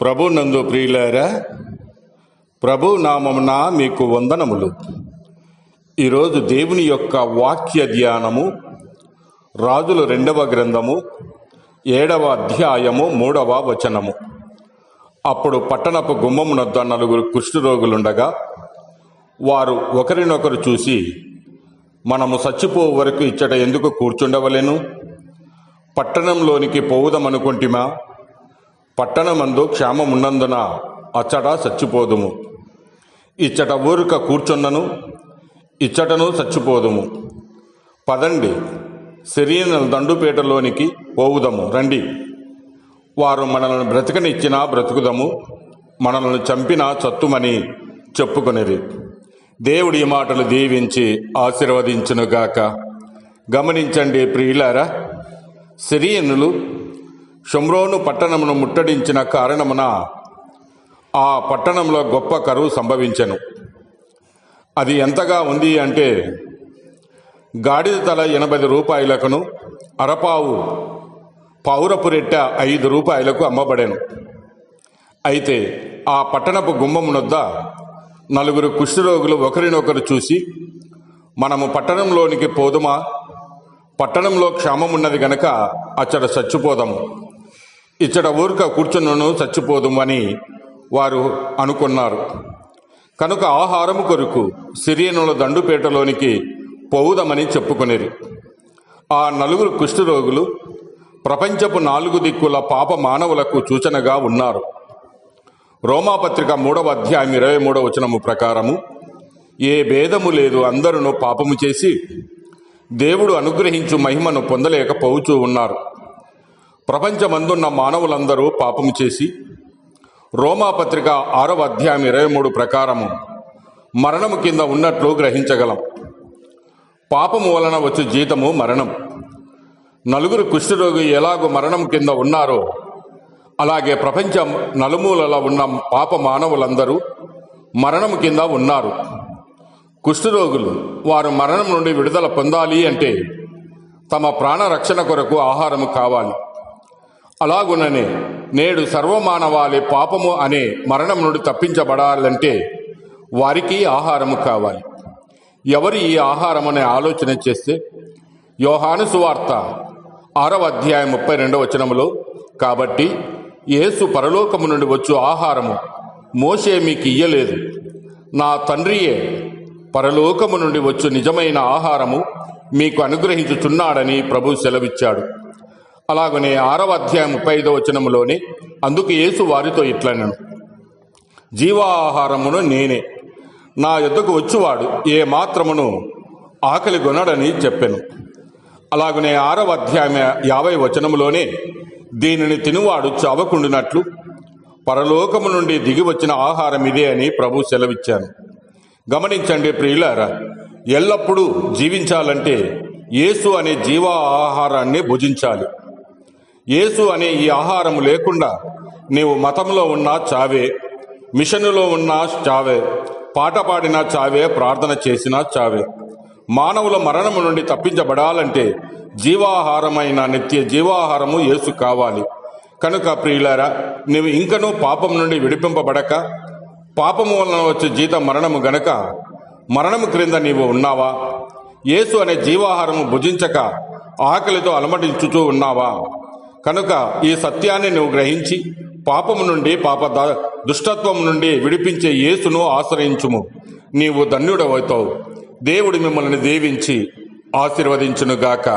ప్రభు నందు ప్రియులారా ప్రభు నామమున మీకు వందనములు. ఈరోజు దేవుని యొక్క వాక్య ధ్యానము రాజుల రెండవ గ్రంథము ఏడవ అధ్యాయము మూడవ వచనము. అప్పుడు పట్టణపు గుమ్మమునొద్ద నలుగురు కుష్ఠరోగులుండగా వారు ఒకరినొకరు చూసి మనము చచ్చిపో వరకు ఇచ్చట ఎందుకు కూర్చుండవలేను? పట్టణంలోనికి పోవుదమనుకుంటిమా? పట్టణమందు క్షేమమున్నందున అచ్చట చచ్చిపోదుము ఇచ్చట ఊరుక కూర్చున్నను ఇచ్చటను చచ్చిపోదుము పదండి శరీర దండుపేటలోనికి పోవుదము రండి. వారు మనల్ని బ్రతకనిచ్చినా బ్రతుకుదము మనల్ని చంపినా చత్తుమని చెప్పుకొనిరి. దేవుడి ఈ మాటలు దీవించి ఆశీర్వదించునుగాక. గమనించండి ప్రియులారా సిరియనులు షమ్రోను పట్టణమును ముట్టడించిన కారణమున ఆ పట్టణంలో గొప్ప కరువు సంభవించెను. అది ఎంతగా ఉంది అంటే గాడిద తల ఎనభై రూపాయలకును అరపావు పౌరపు రెట్ట ఐదు రూపాయలకు అమ్మబడెను. అయితే ఆ పట్టణపు గుమ్మమునొద్ద నలుగురు కుష్ఠరోగులు ఒకరినొకరు చూసి మనము పట్టణంలోనికి పోదుమా? పట్టణంలో క్షామమున్నది గనక అచ్చట చచ్చిపోదాము. ఇచ్చట ఊరిక కూర్చున్నను చచ్చిపోదుము అని వారు అనుకున్నారు. కనుక ఆహారము కొరకు సిరియనుల దండుపేటలోనికి పోవుదమని చెప్పుకునేది ఆ నలుగురు కుష్ఠరోగులు ప్రపంచపు నాలుగు దిక్కుల పాప మానవులకు సూచనగా ఉన్నారు. రోమాపత్రిక మూడవ అధ్యాయం ఇరవై మూడవ వచనము ప్రకారము ఏ భేదము లేదు అందరూ పాపము చేసి దేవుడు అనుగ్రహించు మహిమను పొందలేకపోవచ్చు ఉన్నారు. ప్రపంచమందున్న మానవులందరూ పాపము చేసి రోమాపత్రిక ఆరవ అధ్యాయం ఇరవై మూడు ప్రకారము మరణము కింద ఉన్నట్లు గ్రహించగలం. పాపము వలన వచ్చే జీతము మరణం. నలుగురు కుష్ఠరోగి ఎలాగో మరణం కింద ఉన్నారో అలాగే ప్రపంచం నలుమూలల ఉన్న పాప మానవులందరూ మరణం కింద ఉన్నారు. కుష్ఠరోగులు వారు మరణం నుండి విడుదల పొందాలి అంటే తమ ప్రాణ రక్షణ కొరకు ఆహారము కావాలి. అలాగుననే నేడు సర్వమానవాళి పాపము అనే మరణం నుండి తప్పించబడాలంటే వారికి ఆహారము కావాలి. ఎవరు ఈ ఆహారం అనే ఆలోచన చేస్తే? యోహాను సువార్త ఆరవ అధ్యాయం ముప్పై రెండవ వచనములో కాబట్టి యేసు పరలోకము నుండి వచ్చు ఆహారము మోసే మీకు ఇయ్యలేదు. నా తండ్రియే పరలోకము నుండి వచ్చు నిజమైన ఆహారము మీకు అనుగ్రహించుచున్నాడని ప్రభు సెలవిచ్చాడు. అలాగనే ఆరవ అధ్యాయం ముప్పై ఐదో వచనములోనే అందుకు యేసు వారితో ఇట్లనను జీవాహారమును నేనే నా యుద్ధకు వచ్చువాడు ఏ మాత్రమును ఆకలి కొనడని చెప్పాను. అలాగనే ఆరవ అధ్యాయం యాభై వచనములోనే దీనిని తినువాడు చావకుండునట్లు పరలోకము నుండి దిగి వచ్చిన ఆహారం ఇదే అని ప్రభు సెలవిచ్చాను. గమనించండి ప్రియులారా ఎల్లప్పుడూ జీవించాలంటే యేసు అనే జీవ ఆహారాన్ని భుజించాలి. యేసు అనే ఈ ఆహారం లేకుండా నీవు మతంలో ఉన్నా చావే మిషనులో ఉన్నా చావే పాట పాడినా చావే ప్రార్థన చేసినా చావే. మానవుల మరణము నుండి తప్పించబడాలంటే జీవాహారమైన నిత్య జీవాహారము యేసు కావాలి. కనుక ప్రియులారా నీవు ఇంకనూ పాపం నుండి విడిపింపబడక పాపము వలన వచ్చే జీత మరణము గనక మరణము క్రింద నీవు ఉన్నావా? యేసు అనే జీవాహారము భుజించక ఆకలితో అలమటించుతూ ఉన్నావా? కనుక ఈ సత్యాన్ని నువ్వు గ్రహించి పాపము నుండి పాప ద- దుష్టత్వం నుండి విడిపించే యేసును ఆశ్రయించుము. నీవు ధన్యుడవుతావు దేవుడు మిమ్మల్ని దీవించి ఆశీర్వదించునుగాక.